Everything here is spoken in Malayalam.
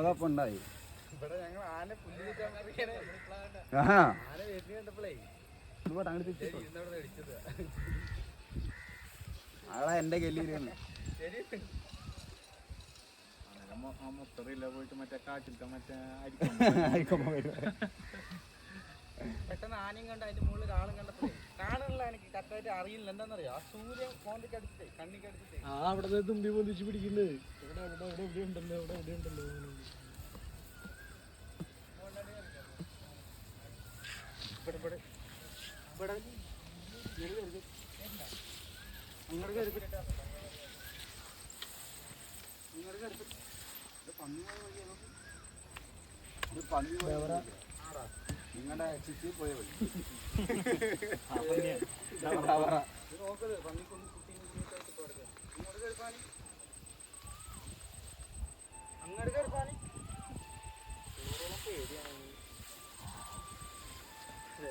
അതപ്പൊ ഉണ്ടായി അടിച്ചത് ആളാ എന്റെ ഗലിയിൽ തന്നെ പോയിട്ട് മറ്റേ കാട്ടിലത്തെ മറ്റേ. പെട്ടെന്ന് ആനയും കണ്ട് അതിന്റെ മുകളിൽ ആളും കണ്ടപ്പോഴേ കറക്റ്റായിട്ട് അറിയില്ല. എന്താണെന്നറിയോ? ആ സൂര്യൻ അടിച്ചിട്ടേ കണ്ണിക്ക് അടിച്ചിട്ടേ. ആ അവിടെ തുമ്പി പൊന്തിച്ച് പിടിക്കുന്നത് ഇവിടെ അവിടെ ഇവിടെ ഇവിടെ ഉണ്ടല്ലോ ഇവിടെ ഇവിടെ ഉണ്ടല്ലോ. ഇവിടെ ഇവിടെ. ഇവിടെ. ഇങ്ങട് കയറി. അങ്ങോട്ട് കയറി. പന്നി പോയ? പന്നി പോയ. നിങ്ങളുടെ ചുറ്റി പോയ വഴി നോക്കരുത് പന്നിക്കൊന്ന് കുട്ടീനെ കുഞ്ഞിട്ടായിട്ട് പോരുത് ഇങ്ങോട്ട് കയറി പാനി അങ്ങോട്ട് കയറി പേടിയാണ് ഇല്ല.